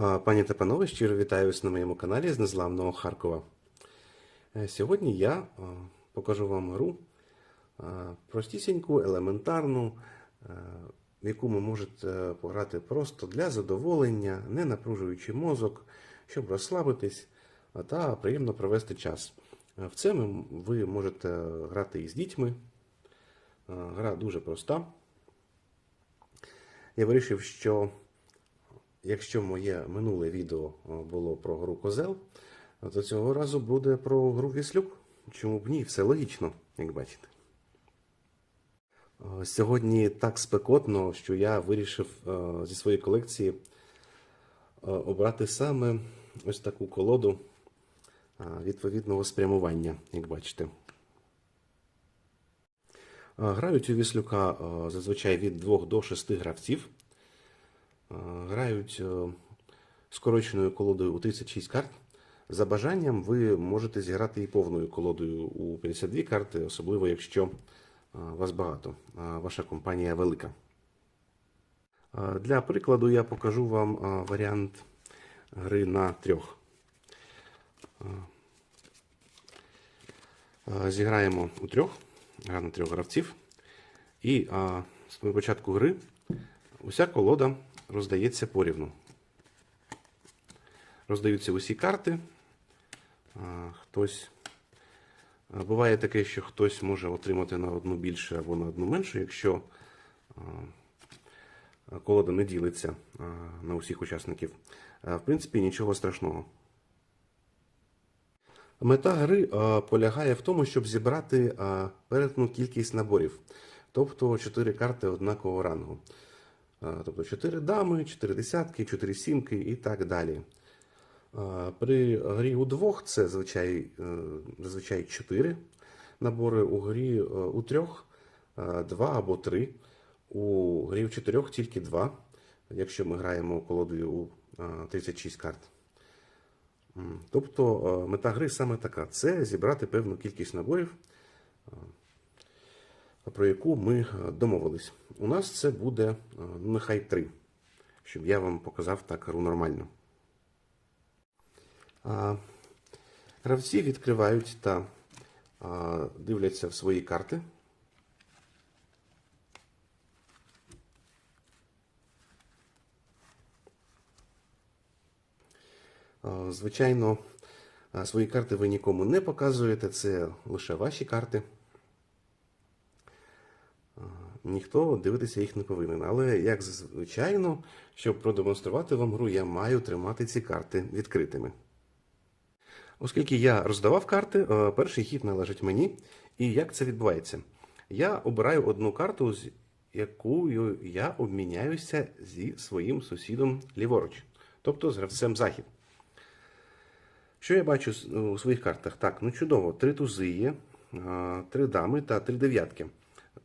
Пані та панове, щиро вітаю вас на моєму каналі з незламного Харкова. Е, Сьогодні я покажу вам гру простісіньку, елементарну, е, в яку ви можете пограти просто для задоволення, не напружуючи мозок, щоб розслабитись та приємно провести час. Е, В це ви можете грати і з дітьми. Е, Гра дуже проста. Я вирішив, що якщо моє минуле відео е, було про гру Козел, то цього разу буде про гру Віслюк. Чому б ні? Все логічно, як бачите. Е, Сьогодні так спекотно, що я вирішив е, зі своєї колекції обрати саме ось таку колоду відповідного спрямування, як бачите. Грають у Віслюка зазвичай від 2 до 6 гравців. Е, Грають е, скороченою колодою у 36 карт. За бажанням ви можете зіграти і повною колодою у 52 карти, особливо якщо е, вас багато, ваша компанія велика. Для прикладу я покажу вам варіант гри на трьох. Зіграємо у трьох, гра на трьох гравців. І з початку гри уся колода роздається порівну. Роздаються усі карти. Хтось. Буває таке, що хтось може отримати на одну більше або на одну менше, якщо колода не ділиться на усіх учасників. В принципі, нічого страшного. Мета гри полягає в тому, щоб зібрати перетну кількість наборів, тобто 4 карти однакового рангу. Тобто 4 дами, 4 десятки, 4 сімки і так далі. При грі у двох це зазвичай, е, зазвичай 4 набори, у грі е, у трьох 2 або 3, у грі у чотирьох тільки 2, якщо ми граємо колодою у 36 карт. Тобто е, мета гри саме така: це зібрати певну кількість наборів, е, про яку ми е, домовились. У нас це буде е, ну, нехай три, щоб я вам показав так гру нормально. Гравці відкривають та дивляться в свої карти. Звичайно, свої карти ви нікому не показуєте, це лише ваші карти. Ніхто дивитися їх не повинен. Але, як звичайно, щоб продемонструвати вам гру, я маю тримати ці карти відкритими. Оскільки я роздавав карти, е, перший хід належить мені. І як це відбувається? Я обираю одну карту, з якою я обміняюся зі своїм сусідом ліворуч, тобто з гравцем захід. Що я бачу у своїх картах? Так, ну чудово, три тузи є, три дами та три дев'ятки.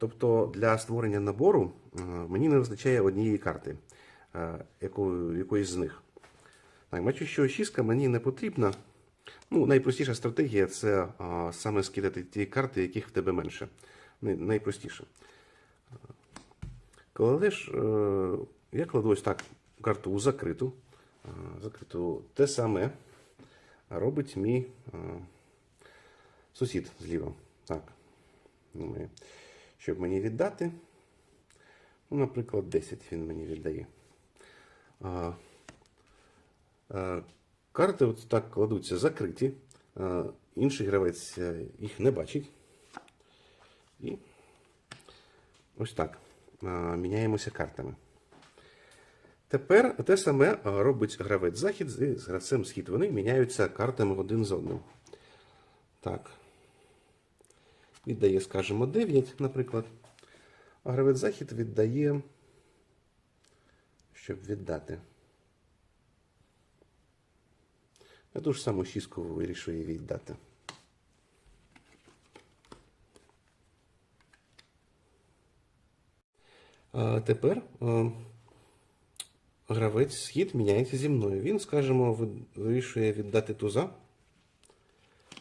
Тобто для створення набору мені не вистачає однієї карти, якої, якоїсь з них. Так, бачу, що шістка мені не потрібна. Ну, найпростіша стратегія це а, саме скидати ті карти, яких в тебе менше. Най- найпростіше. Кладеш, е, я кладу ось так карту у закриту. Закриту. Те саме робить мій сусід зліва. Так. Щоб мені віддати. Ну, наприклад, 10 він мені віддає. А, Е, Карти от так кладуться закриті. Е, Інший гравець е, їх не бачить. І ось так. е, Міняємося картами. Тепер те саме робить гравець захід з гравцем схід. Вони міняються картами один з одним. Так. Віддає, скажімо, 9, наприклад. А гравець захід віддає, щоб віддати. Я ту ж саму шістку вирішую віддати. А тепер гравець схід міняється зі мною. Він, скажімо, вирішує віддати туза,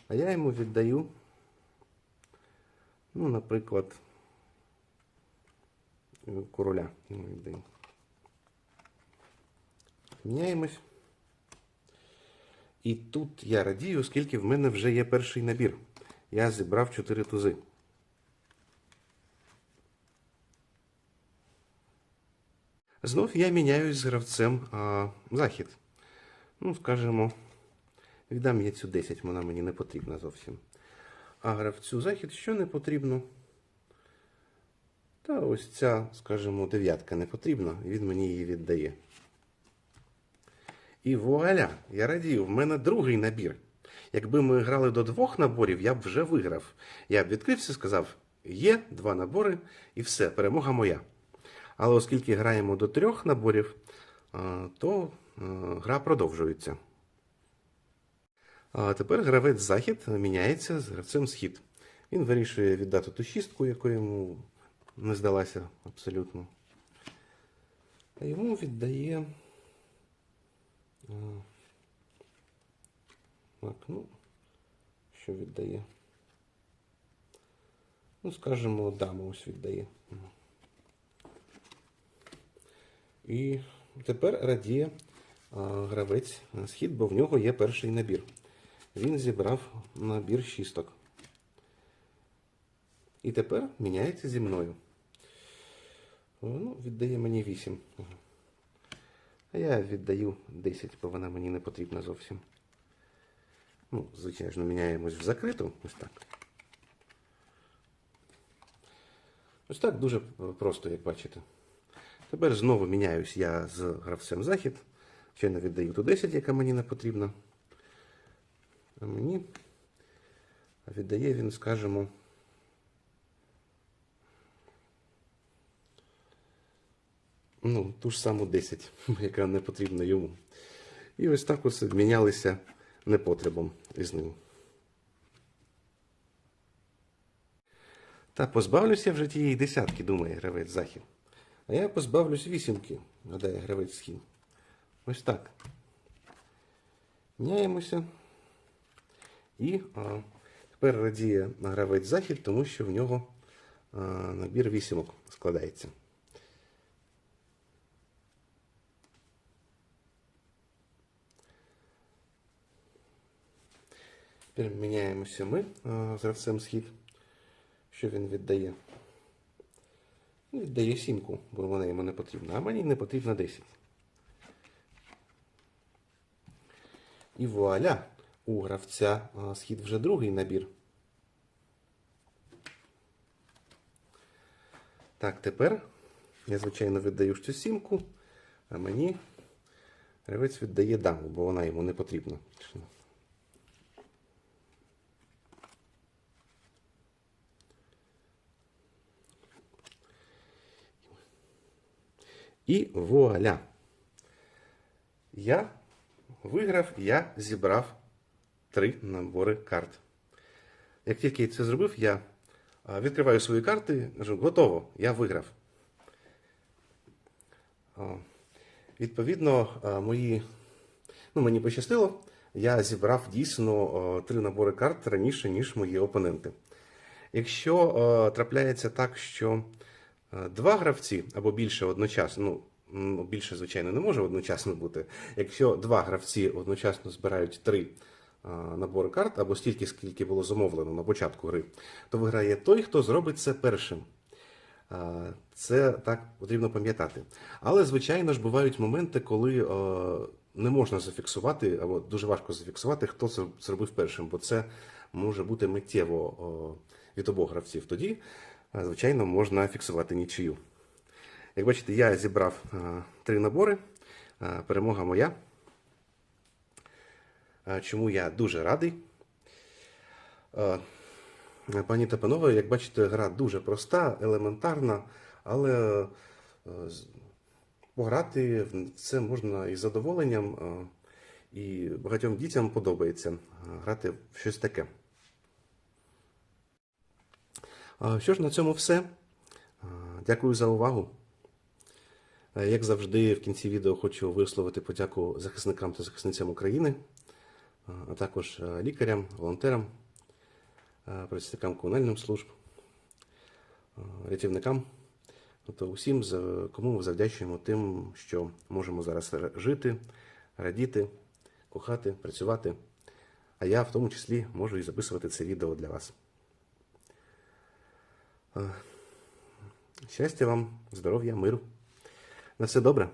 а я йому віддаю, ну, наприклад, короля. Міняємось. І тут я радію, оскільки в мене вже є перший набір. Я зібрав 4 тузи. Знов я міняюсь з гравцем а, захід. Ну, скажімо, віддам я цю 10, вона мені не потрібна зовсім. А гравцю захід що не потрібно? Та ось ця, скажімо, дев'ятка не потрібна, він мені її віддає. І вуаля, я радію, в мене другий набір. Якби ми грали до двох наборів, я б вже виграв. Я б відкрився, сказав, є два набори, і все, перемога моя. Але оскільки граємо до трьох наборів, то гра продовжується. А тепер гравець захід міняється з гравцем схід. Він вирішує віддати ту шістку, яку йому не здалася абсолютно. А йому віддає. Так, ну, що віддає? Ну, скажімо, даму ось віддає. І тепер радіє а, гравець схід, бо в нього є перший набір. Він зібрав набір шісток. І тепер міняється зі мною. Ну, віддає мені 8. А я віддаю 10, бо вона мені не потрібна зовсім. Ну, звичайно, міняємось в закриту. Ось так. Ось так дуже просто, як бачите. Тепер знову міняюсь я з гравцем захід. Ще не віддаю ту 10, яка мені не потрібна. А мені віддає він, скажімо, ну, ту ж саму 10, яка не потрібна йому. І ось так ось мінялися непотребом із ним. Та позбавлюся вже тієї десятки, думає гравець захід. А я позбавлюсь вісімки, гадає гравець схід. Ось так. Міняємося. І а, тепер радіє гравець захід, тому що в нього а, набір вісімок складається. Тепер міняємося ми а, з гравцем схід. Що він віддає? Віддає сімку, бо вона йому не потрібна, а мені не потрібно 10. І вуаля! У гравця схід вже другий набір. Так, тепер я, звичайно, віддаю цю сімку, а мені гравець віддає даму, бо вона йому не потрібна. І вуаля! Я виграв, я зібрав три набори карт. Як тільки я це зробив, я відкриваю свої карти, кажу, готово, я виграв. Відповідно, мої, ну, мені пощастило, я зібрав дійсно три набори карт раніше, ніж мої опоненти. Якщо трапляється так, що два гравці або більше одночасно, ну, більше, звичайно, не може одночасно бути. Якщо два гравці одночасно збирають три набори карт, або стільки, скільки було замовлено на початку гри, то виграє той, хто зробить це першим. Це так потрібно пам'ятати. Але, звичайно ж, бувають моменти, коли е, не можна зафіксувати, або дуже важко зафіксувати, хто це зробив першим, бо це може бути миттєво е, від обох гравців. Тоді, е, звичайно, можна фіксувати нічию. Як бачите, я зібрав е, три набори. Е, Перемога моя. Е, Чому я дуже радий. Е, Пані та панове, як бачите, гра дуже проста, елементарна, але е, пограти в це можна із задоволенням, і багатьом дітям подобається грати в щось таке. Що ж, на цьому все. Дякую за увагу. Як завжди, в кінці відео хочу висловити подяку захисникам та захисницям України, а також е, лікарям, волонтерам, е, працівникам комунальних служб, е, рятівникам, тобто усім, кому ми завдячуємо тим, що можемо зараз жити, радіти, кохати, працювати. А я в тому числі можу і записувати це відео для вас. Щастя вам, здоров'я, миру. На все добре.